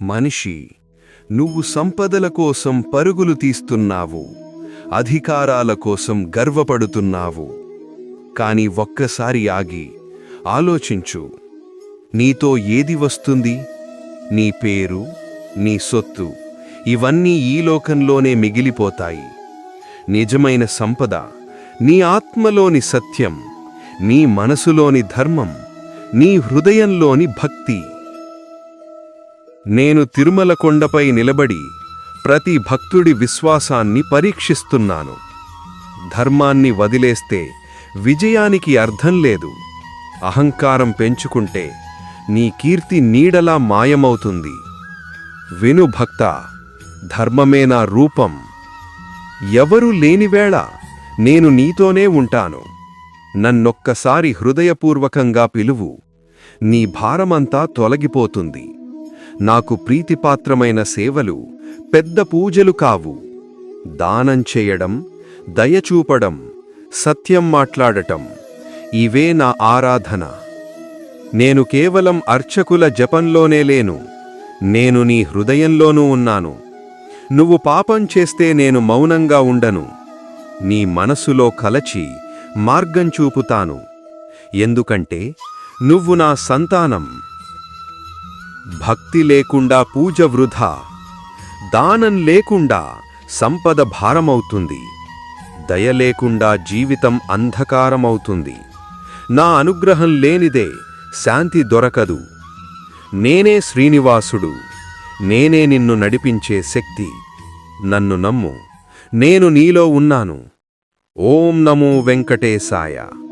మనిషి నువ్వు సంపదల కోసం పరుగులు తీస్తున్నావు అధికారాల కోసం గర్వపడుతున్నావు. కాని ఒక్కసారి ఆగి ఆలోచించు నీతో ఏది వస్తుంది? నీ పేరు నీ సొత్తు ఇవన్నీ ఈ లోకంలోనే మిగిలిపోతాయి. నిజమైన సంపద నీ ఆత్మలోని సత్యం నీ మనసులోని ధర్మం నీ హృదయంలోని భక్తి. నేను తిరుమల కొండపై నిలబడి ప్రతి భక్తుడి విశ్వాసాన్ని పరీక్షిస్తున్నాను. ధర్మాన్ని వదిలేస్తే విజయానికి అర్థం లేదు. అహంకారం పెంచుకుంటే నీ కీర్తి నీడలా మాయమవుతుంది. విను భక్త ధర్మమే నా రూపం. ఎవరూ లేనివేళ నేను నీతోనే ఉంటాను. నన్నొక్కసారి హృదయపూర్వకంగా పిలువు నీ భారమంతా తొలగిపోతుంది. నాకు ప్రీతిపాత్రమైన సేవలు పెద్ద పూజలు కావు. దానం చేయడం దయచూపడం సత్యం మాట్లాడటం ఇవే నా ఆరాధన. నేను కేవలం అర్చకుల జపంలోనే లేను నేను నీ హృదయంలోనూ ఉన్నాను. నువ్వు పాపం చేస్తే నేను మౌనంగా ఉండను. నీ మనసులో కలచి మార్గం చూపుతాను. ఎందుకంటే నువ్వు నా సంతానం. భక్తి లేకుండా పూజ వృధా దానం లేకుండా సంపద భారమవుతుంది. దయ లేకుండా జీవితం అంధకారమవుతుంది. నా అనుగ్రహం లేనిదే శాంతి దొరకదు. నేనే శ్రీనివాసుడు నేనే నిన్ను నడిపించే శక్తి. నన్ను నమ్ము నేను నీలో ఉన్నాను. ఓం నమో వెంకటేశాయ.